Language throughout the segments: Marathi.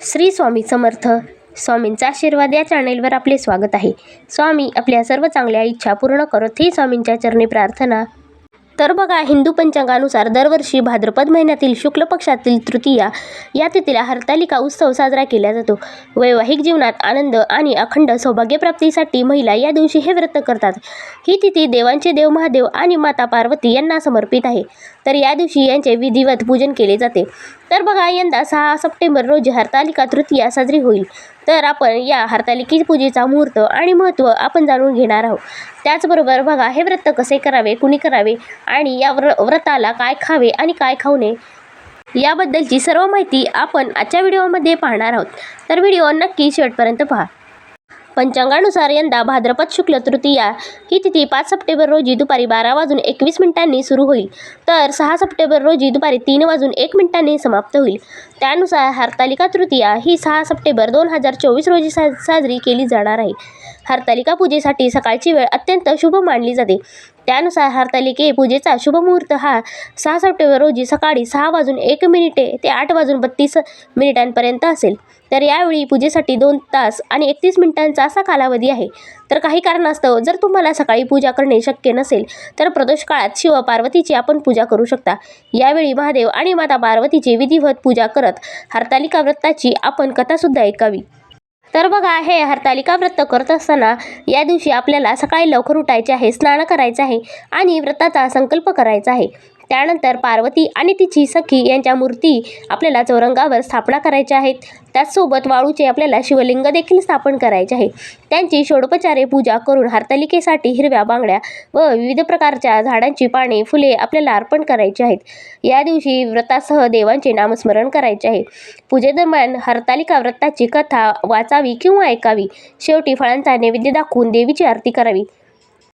श्री स्वामी समर्थ. स्वामींचा आशीर्वाद या चॅनेलवर आपले स्वागत आहे. स्वामी आपल्या सर्व चांगल्या इच्छा पूर्ण करत ही स्वामींच्या चरणी प्रार्थना. तर बघा हिंदू पंचांगानुसार दरवर्षी भाद्रपद महिन्यातील शुक्ल पक्षातील तृतीया या तिथीला हरतालिका उत्सव साजरा केला जातो. वैवाहिक जीवनात आनंद आणि अखंड सौभाग्यप्राप्तीसाठी महिला या दिवशी हे व्रत करतात. ही तिथी देवांचे देव महादेव आणि माता पार्वती यांना समर्पित आहे. तर या दिवशी यांचे विधिवत पूजन केले जाते. तर बघा यंदा सहा सप्टेंबर रोजी हरतालिका तृतीया साजरी होईल. तर आपण या हरतालिकी पूजेचा मुहूर्त आणि महत्त्व आपण जाणून घेणार आहोत. त्याचबरोबर बघा हे व्रत कसे करावे कुणी करावे आणि या व्र व्रताला काय खावे आणि काय खाऊ नये याबद्दलची सर्व माहिती आपण आजच्या व्हिडिओमध्ये पाहणार आहोत. तर व्हिडिओ नक्की शेवटपर्यंत पहा. पंचांगानुसार यंदा भाद्रपद शुक्ल तृतीया ही तिथी पाच सप्टेंबर रोजी दुपारी बारा वाजून एकवीस मिनिटांनी सुरू होईल. तर सहा सप्टेंबर रोजी दुपारी तीन वाजून एक मिनिटांनी समाप्त होईल. त्यानुसार हरतालिका तृतीया ही सहा सप्टेंबर दोन हजार चोवीस रोजी सा साजरी केली जाणार आहे. हरतालिका पूजेसाठी सकाळची वेळ अत्यंत शुभ मानली जाते. त्यानुसार हरतालिके पूजेचा शुभ मुहूर्त हा सहा सप्टेंबर रोजी सकाळी सहा वाजून एक मिनिटे ते आठ वाजून बत्तीस मिनिटांपर्यंत असेल. तर यावेळी पूजेसाठी दोन तास आणि एकतीस मिनिटांचा असा कालावधी आहे. तर काही कारणास्तव जर तुम्हाला सकाळी पूजा करणे शक्य नसेल तर प्रदोष काळात शिव पार्वतीची आपण पूजा करू शकता. यावेळी महादेव आणि माता पार्वतीची विधिवत पूजा करत हरतालिका व्रताची आपण कथासुद्धा ऐकावी. तर बघा हे हरतालिका व्रत करत असताना या दिवशी आपल्याला सकाळी लवकर उठायचे आहे स्नान करायचं आहे आणि व्रताचा संकल्प करायचा आहे. त्यानंतर पार्वती आणि तिची सखी यांच्या मूर्ती आपल्याला चौरंगावर स्थापना करायच्या आहेत. त्याचसोबत वाळूचे आपल्याला शिवलिंग देखील स्थापन करायचे आहे. त्यांची षोडोपचारे पूजा करून हरतालिकेसाठी हिरव्या बांगड्या व विविध प्रकारच्या झाडांची पाने फुले आपल्याला अर्पण करायची आहेत. या दिवशी व्रतासह देवांचे नामस्मरण करायचे आहे. पूजेदरम्यान हरतालिका व्रताची कथा वाचावी किंवा ऐकावी. शेवटी फळांचा नैवेद्य दाखवून देवीची आरती करावी.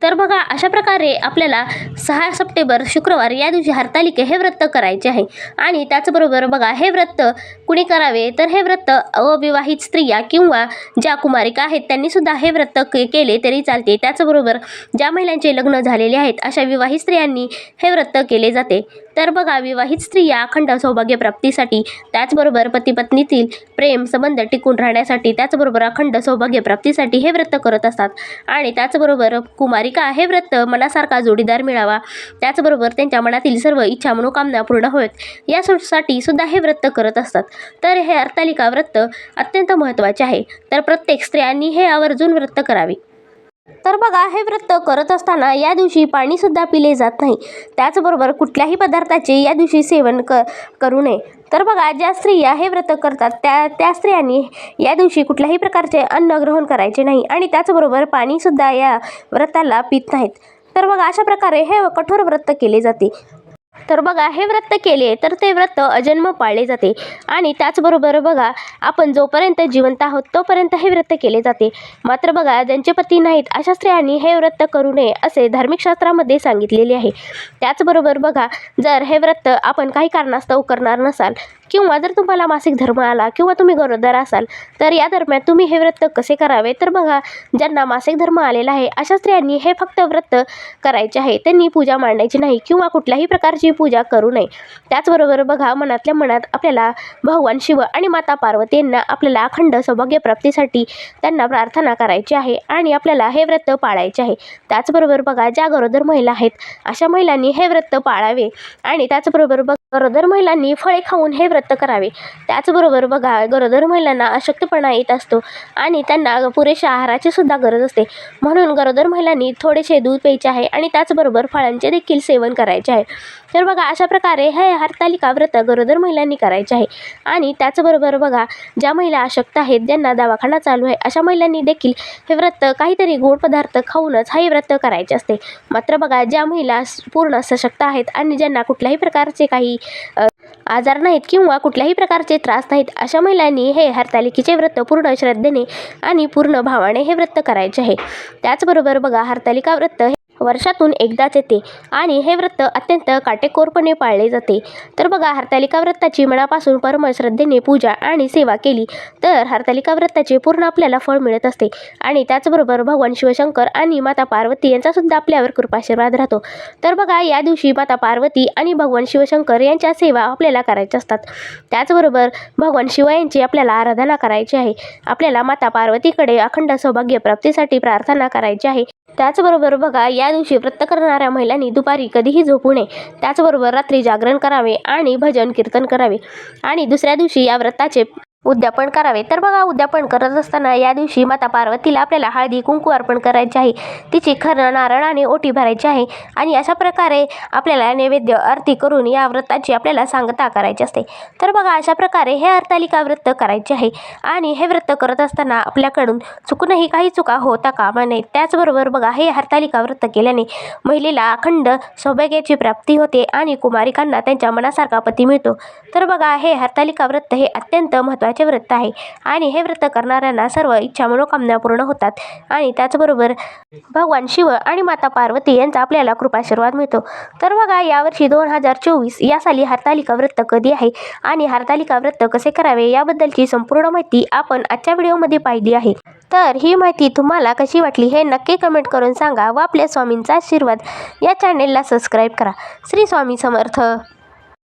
तर बघा अशा प्रकारे आपल्याला सहा सप्टेंबर शुक्रवार या दिवशी हरतालिके हे व्रत करायचे आहे. आणि त्याचबरोबर बघा हे व्रत कुणी करावे? तर हे व्रत अविवाहित स्त्रिया किंवा ज्या कुमारिका आहेत त्यांनी सुद्धा हे व्रत के केले तरी चालते. त्याचबरोबर ज्या महिलांचे लग्न झालेले आहेत अशा विवाहित स्त्रियांनी हे व्रत केले जाते. तर बघा विवाहित स्त्रिया अखंड सौभाग्यप्राप्तीसाठी त्याचबरोबर पतीपत्नीतील प्रेम संबंध टिकून राहण्यासाठी त्याचबरोबर अखंड सौभाग्यप्राप्तीसाठी हे व्रत करत असतात. आणि त्याचबरोबर कुमारिका हे व्रत मनासारखा जोडीदार मिळावा त्याचबरोबर त्यांच्या मनातील सर्व इच्छा मनोकामना पूर्ण होत. यासाठी सुद्धा हे व्रत करत असतात. तर हे हरतालिका व्रत अत्यंत महत्त्वाचे आहे. तर प्रत्येक स्त्रियांनी हे आवर्जून व्रत करावे. तर बघा हे व्रत करत असताना या दिवशी पाणीसुद्धा पिले जात नाही. त्याचबरोबर कुठल्याही पदार्थाचे या दिवशी सेवन क करू नये. तर बघा ज्या स्त्रिया हे व्रत करतात त्या त्या स्त्रियांनी या दिवशी कुठल्याही प्रकारचे अन्न ग्रहण करायचे नाही. आणि त्याचबरोबर पाणीसुद्धा या व्रताला पित नाहीत. तर बघा अशा प्रकारे हे कठोर व्रत केले जाते. तर बघा हे व्रत केले तर ते व्रत अजन्म पाळले जाते. आणि त्याचबरोबर बघा आपण जोपर्यंत जिवंत आहोत तोपर्यंत हे व्रत केले जाते. मात्र बघा ज्यांचे पती नाहीत अशा स्त्रियांनी हे व्रत करू नये असे धार्मिक शास्त्रामध्ये सांगितलेले आहे. त्याचबरोबर बघा जर हे व्रत आपण काही कारणास्तव करणार नसाल किंवा जर तुम्हाला मासिक धर्म आला किंवा तुम्ही गरोदर असाल तर या दरम्यान तुम्ही हे व्रत कसे करावे? तर बघा ज्यांना मासिक धर्म आलेला आहे अशा स्त्रियांनी हे फक्त व्रत करायचे आहे. त्यांनी पूजा मांडायची नाही किंवा कुठल्याही प्रकारची पूजा करू नये. त्याचबरोबर बघा मनातल्या मनात आपल्याला भगवान शिव आणि माता पार्वती यांना आपल्याला अखंड सौभाग्यप्राप्तीसाठी त्यांना प्रार्थना करायची आहे आणि आपल्याला हे व्रत पाळायचे आहे. त्याचबरोबर बघा ज्या गरोदर महिला आहेत अशा महिलांनी हे व्रत पाळावे. आणि त्याचबरोबर बघ गरोदर महिलांनी फळे खाऊन हे व्रत करावे. त्याचबरोबर बघा गरोदर महिलांना अशक्तपणा येत असतो आणि त्यांना पुरेशा आहाराची सुद्धा गरज असते. म्हणून गरोदर महिलांनी थोडेसे दूध प्यायचे आहे आणि त्याचबरोबर फळांचे देखील सेवन करायचे आहे. तर बघा अशा प्रकारे हे हरतालिका व्रत गरोदर महिलांनी करायचे आहे. आणि त्याचबरोबर बघा ज्या महिला अशक्त आहेत ज्यांना दवाखाना चालू आहे अशा महिलांनी देखील हे व्रत काहीतरी गोड पदार्थ खाऊनच हे व्रत करायचे असते. मात्र बघा ज्या महिला पूर्ण सशक्त आहेत आणि ज्यांना कुठल्याही प्रकारचे काही आजार नाहीत किंवा कुठल्याही प्रकारचे त्रास नाहीत अशा महिलांनी हे हरतालिकेचे व्रत पूर्ण श्रद्धेने आणि पूर्ण भावाने हे व्रत करायचे आहे. त्याचबरोबर बघा हरतालिका व्रत हे वर्षातून एकदाच येते आणि हे व्रत अत्यंत काटेकोरपणे पाळले जाते. तर बघा हरतालिका व्रताची मनापासून परमश्रद्धेने पूजा आणि सेवा केली तर हरतालिका व्रताचे पूर्ण आपल्याला फळ मिळत असते. आणि त्याचबरोबर भगवान शिवशंकर आणि माता पार्वती यांचा सुद्धा आपल्यावर कृपाशीर्वाद राहतो. तर बघा या दिवशी माता पार्वती आणि भगवान शिवशंकर यांच्या सेवा आपल्याला करायच्या असतात. त्याचबरोबर भगवान शिव यांची आपल्याला आराधना करायची आहे. आपल्याला माता पार्वतीकडे अखंड सौभाग्य प्राप्तीसाठी प्रार्थना करायची आहे. त्याचबरोबर बघा या दिवशी व्रत करणाऱ्या महिलांनी दुपारी कधीही झोपू नये. त्याचबरोबर रात्री जागरण करावे आणि भजन कीर्तन करावे. आणि दुसऱ्या दिवशी या व्रताचे उद्यापन करावे. तर बघा उद्यापन करत असताना या दिवशी माता पार्वतीला आपल्याला हळदी कुंकू अर्पण करायचे आहे. तिची खरं नारळाने ओटी भरायची आहे आणि अशा प्रकारे आपल्याला नैवेद्य आरती करून या व्रताची आपल्याला सांगता करायची असते. तर बघा अशा प्रकारे हे हरतालिका व्रत करायचे आहे आणि हे व्रत करत असताना आपल्याकडून चुकूनही काही चुका होता कामा नये. त्याचबरोबर बघा हे हरतालिका व्रत केल्याने महिलेला अखंड सौभाग्याची प्राप्ती होते आणि कुमारिकांना त्यांच्या मनासारखा पती मिळतो. तर बघा हे हरतालिका व्रत हे अत्यंत महत्त्वाचे व्रत आहे. आणि हे व्रत करणाऱ्यांना सर्व इच्छा मनोकामना पूर्ण होतात. आणि त्याचबरोबर भगवान शिव आणि माता पार्वती यांचा आपल्याला कृपाशीर्वाद मिळतो. तर बघा यावर्षी दोन हजार चोवीस या साली हरतालिका व्रत कधी आहे? आणि हरतालिका व्रत कसे करावे? याबद्दलची संपूर्ण माहिती आपण आजच्या व्हिडिओमध्ये पाहिली आहे. तर ही माहिती तुम्हाला कशी वाटली हे नक्की कमेंट करून सांगा व आपल्या स्वामींचा आशीर्वाद या चॅनेलला सबस्क्राईब करा. श्री स्वामी समर्थ.